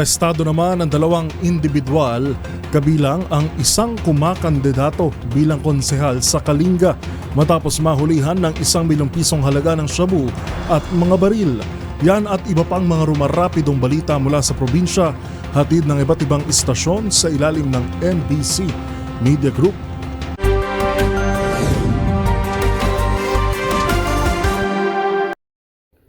Inarestado naman ang dalawang individual kabilang ang isang kumakandidato bilang konsehal sa Kalinga matapos mahulihan ng isang milyong pisong halaga ng shabu at mga baril. Yan at iba pang mga rumarapidong balita mula sa probinsya hatid ng iba't ibang istasyon sa ilalim ng NBC Media Group.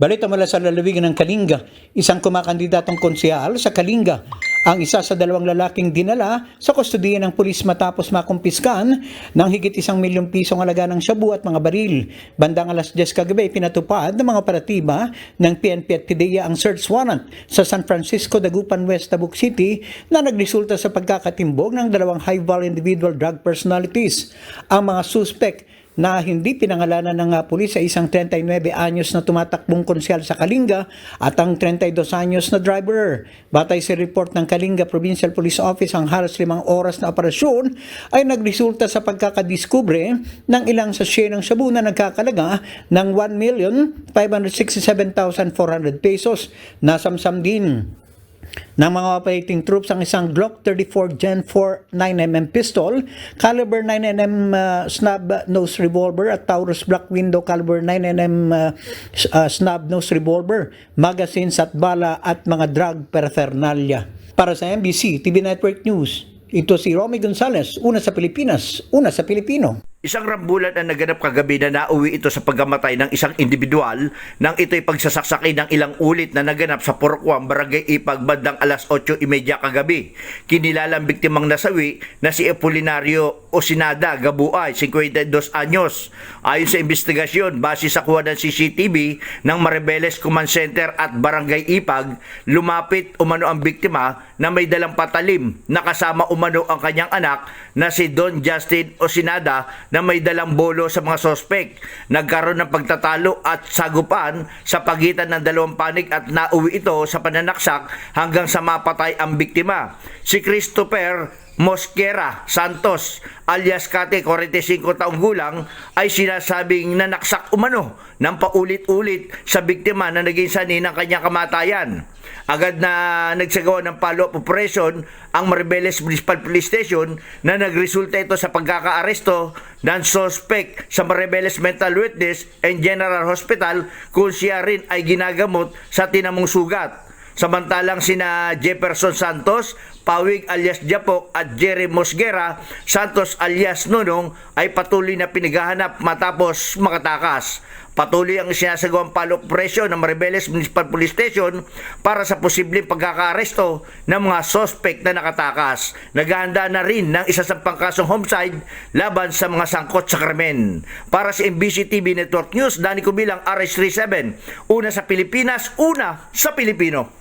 Balita mula sa lalawigan ng Kalinga, isang kumakandidatong konsehal sa Kalinga ang isa sa dalawang lalaking dinala sa kustodiya ng pulis matapos makumpiskan ng higit isang milyong pisong halaga ng shabu at mga baril. Bandang alas 10 kagabi, pinatupad ng mga operatiba ng PNP at PDEA ang search warrant sa San Francisco, Dagupan West, Tabuk City na nagresulta sa pagkakatimbog ng dalawang high-value individual drug personalities. Ang mga suspect na hindi pinangalanan ng uh, pulis sa isang 39 anyos na tumatakbong konsyal sa Kalinga at ang 32 anyos na driver. Batay sa report ng Kalinga Provincial Police Office, ang halos limang oras na operasyon ay nagresulta sa pagkakadiskubre ng ilang sachet ng shabu na nagkakalaga ng 1,567,400 pesos. Nasamsam din ng mga operating troops ang isang Glock 34 Gen 4 9mm pistol, caliber 9mm uh, snub nose revolver at Taurus Black Window caliber 9mm uh, uh, snub nose revolver, magazines at bala at mga drug paraphernalia. Para sa MBC TV Network News, ito si Romy Gonzalez, una sa Pilipinas, una sa Pilipino. Isang rambulan ang naganap kagabi na nauwi ito sa pagkamatay ng isang individual nang ito'y pagsasaksaki ng ilang ulit na naganap sa Porquam, Barangay Ipag, bandang alas 8.30 kagabi. Kinilalang biktimang nasawi na si Apolinario Osinada Gabuay, 52 anyos. Ayon sa investigasyon, base sa kuha ng CCTV ng Maribeles Command Center at Barangay Ipag, lumapit umano ang biktima na may dalang patalim na kasama umano ang kanyang anak na si Don Justin Osinada na may dalang bolo sa mga sospek. Nagkaroon ng pagtatalo at sagupan sa pagitan ng dalawang panig at nauwi ito sa pananaksak hanggang sa mapatay ang biktima. Si Christopher Mosquera Santos alias Kate 45 taong gulang ay sinasabing nanaksak umano ng paulit-ulit sa biktima na naging sani ng kanyang kamatayan. Agad na nagsagawa ng follow-up operation ang Maribeles Municipal Police Station na nagresulta ito sa pagkakaaresto ng suspect sa Maribeles Mental Witness and General Hospital kung siya rin ay ginagamot sa tinamong sugat. Samantalang sina Jefferson Santos, Pawig alias Japok at Jerry Mosguera Santos alias Nunong ay patuloy na pinaghahanap matapos makatakas. Patuloy ang sinasagawang follow-up operation ng Maribeles Municipal Police Station para sa posibleng pagkakaaresto ng mga suspect na nakatakas. Naghahanda na rin ng isa sa pangkasong homicide laban sa mga sangkot sa krimen. Para sa MBC TV Network News, Dani Kubilang RH37, una sa Pilipinas, una sa Pilipino.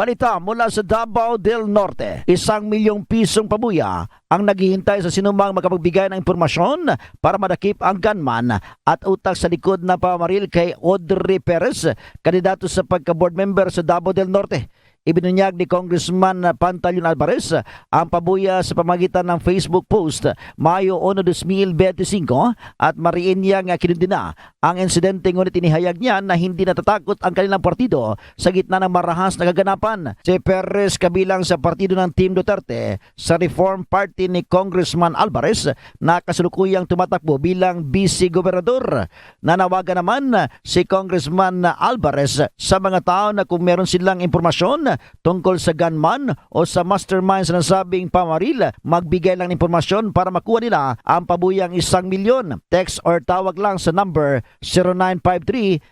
Balita mula sa Davao del Norte, isang milyong pisong pabuya ang naghihintay sa sinumang makapagbigay ng impormasyon para madakip ang gunman at utak sa likod na pamaril kay Audrey Perez, kandidato sa pagka-board member sa Davao del Norte. Ibinunyag ni Congressman Pantaleon Alvarez ang pabuya sa pamagitan ng Facebook post Mayo 1, 2025 at mariin niya nga kinundina ang insidente ngunit inihayag niya na hindi natatakot ang kanilang partido sa gitna ng marahas na kaganapan. Si Perez kabilang sa partido ng Team Duterte sa Reform Party ni Congressman Alvarez na kasulukuyang tumatakbo bilang vice gobernador. Nanawagan naman si Congressman Alvarez sa mga tao na kung meron silang impormasyon tungkol sa gunman o sa mastermind sa nasabing pamaril, magbigay lang ng impormasyon para makuha nila ang pabuyang isang milyon. Text or tawag lang sa number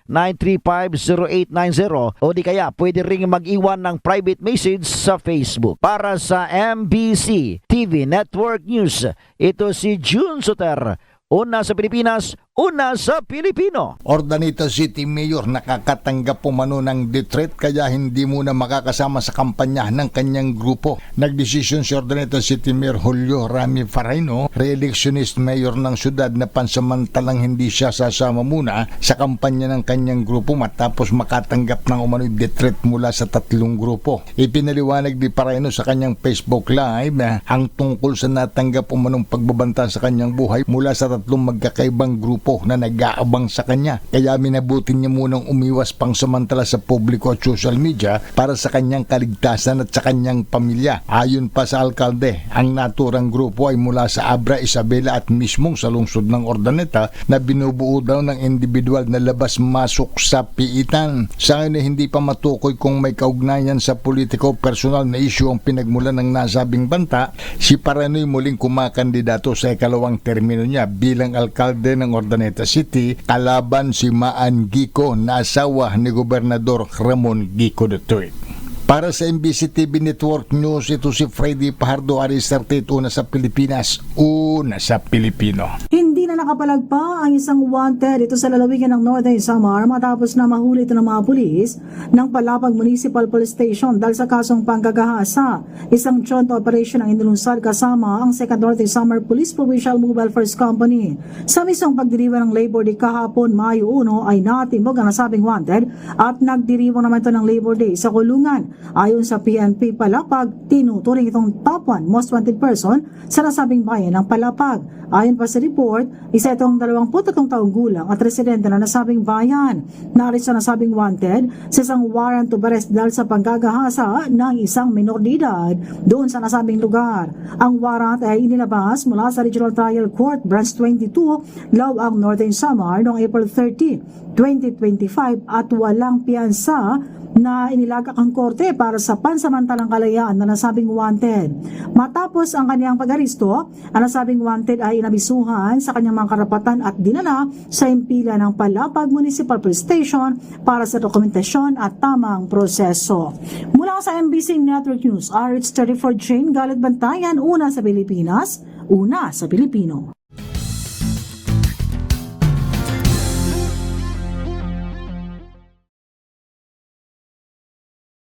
0953-935-0890 o di kaya pwede ring mag-iwan ng private message sa Facebook. Para sa MBC TV Network News, ito si June Soter. Una sa Pilipinas, una sa Pilipino. Ordanita City Mayor nakakatanggap po mano ng detret kaya hindi muna makakasama sa kampanya ng kanyang grupo. Nagdesisyon si Ordanita City Mayor Julio Rami Farino, re-electionist mayor ng syudad na pansamantalang hindi siya sasama muna sa kampanya ng kanyang grupo matapos makatanggap ng umano'y detret mula sa tatlong grupo. Ipinaliwanag ni Farino sa kanyang Facebook Live na ang tungkol sa natanggap umanong pagbabanta sa kanyang buhay mula sa tatlong magkakaibang grupo grupo na nag-aabang sa kanya. Kaya minabuti niya munang umiwas pang samantala sa publiko at social media para sa kanyang kaligtasan at sa kanyang pamilya. Ayon pa sa alkalde, ang naturang grupo ay mula sa Abra Isabela at mismong sa lungsod ng Ordaneta na binubuo daw ng individual na labas-masok sa piitan. Sa ngayon ay hindi pa matukoy kung may kaugnayan sa politiko personal na issue ang pinagmulan ng nasabing banta, si Paranoy muling kumakandidato sa ikalawang termino niya bilang alkalde ng Ordaneta City kalaban si Maan Gico na asawa ni Gobernador Ramon Gico III. Para sa MBC TV Network News, ito si Freddy Pajardo Aris 38 una sa Pilipinas, una sa Pilipino. Hindi na nakapalagpa ang isang wanted ito sa lalawigan ng Northern Samar matapos na mahuli ito ng mga pulis ng Palapag Municipal Police Station dahil sa kasong panggagahasa. Isang joint operation ang inilunsad kasama ang 2nd Northern Samar Police Provincial Mobile First Company. Sa mismong pagdiriwang ng Labor Day kahapon, Mayo 1 ay natimbog ang nasabing wanted at nagdiriwang naman ito ng Labor Day sa kulungan. Ayon sa PNP Palapag, tinuturing itong top 1 most wanted person sa nasabing bayan ng Palapag. Ayon pa sa report, isa itong 23 taong gulang at residente na nasabing bayan. Naris sa nasabing wanted sa isang warrant of arrest dahil sa panggagahasa ng isang minor de edad doon sa nasabing lugar. Ang warrant ay inilabas mula sa Regional Trial Court Branch 22, Lawang Northern Samar noong April 30, 2025 at walang piyansa na inilagak ang korte para sa pansamantalang kalayaan na nasabing wanted. Matapos ang kanyang pag-aristo, ang nasabing wanted ay inabisuhan sa kanyang mga karapatan at dinala sa impila ng Palapag Municipal Police Station para sa dokumentasyon at tamang proseso. Mula sa MBC Network News, RH34 Jane Galit Bantayan, una sa Pilipinas, una sa Pilipino.